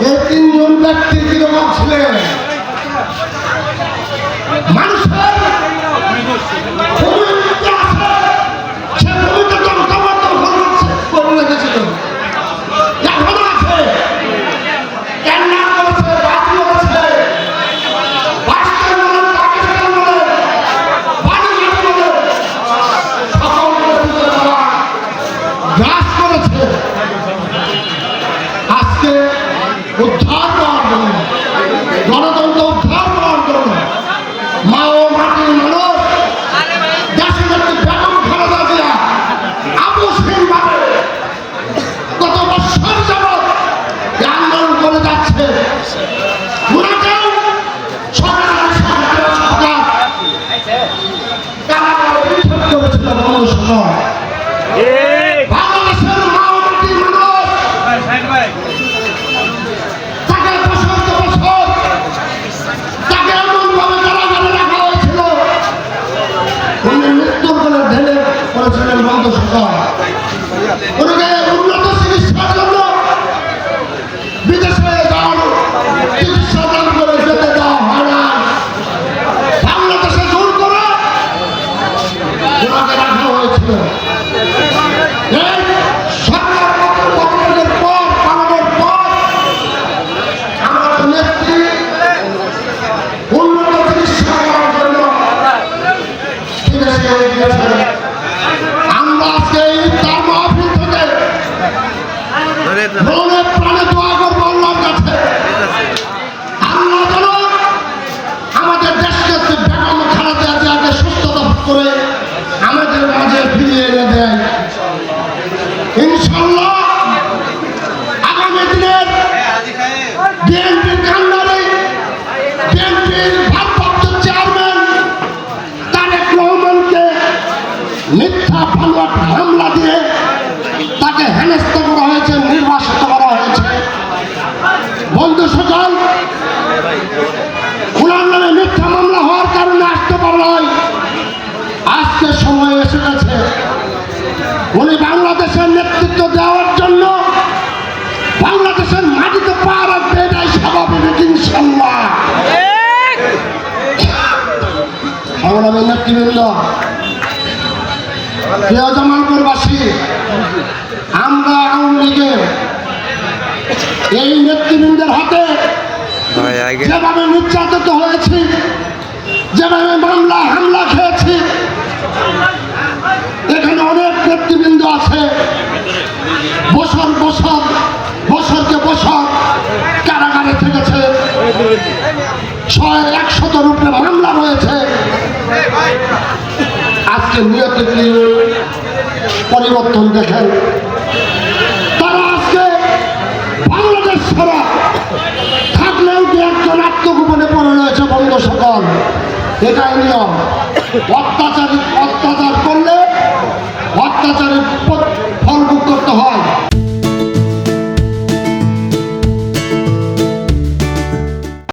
এই তিনজন ব্যক্তি কীরকম ছিলেন? তারা অভিযোগ করেছিল গণসভা বাংলাদেশের মা ও মানুষ মৃত্যুর কোলে ঢেলে করেছিলেন বন্ধ সরকার আমাদের দেশকে বেগম খালেদা করে আমাদের মাঝে ফিরিয়ে এনে দেয়। ইনশাল্লাহ আগামী দিনের বিএনপির কান্ডারে, বিএনপির মিথ্যা পালট হামলা দিয়ে তাকে হেনস্থ করা হয়েছে। উনি বাংলাদেশের নেতৃত্ব দেওয়ার জন্য বাংলাদেশের মাটিতে পা রাখবে এটাই স্বাভাবিক ইনশাল্লাহ সংগ্রামী নেতৃবৃন্দ প্রিয় জামালপুরবাসী আমরা আওয়ামী লীগের এই নেতৃবৃন্দের হাতে যেভাবে নির্যাতিত হয়েছি যেভাবে মামলা হামলা খেয়েছি ছয় একশত রূপে মামলা রয়েছে। আজকে নিয়ত পরিবর্তন দেখেন। তারা আজকে বাংলাদেশ ছাড়া থাকলেও দু একজন আত্মগোপনে পড়ে রয়েছে বন্ধ সকল। এটাই নিয়ম। অত্যাচারী অত্যাচার করলে অত্যাচারী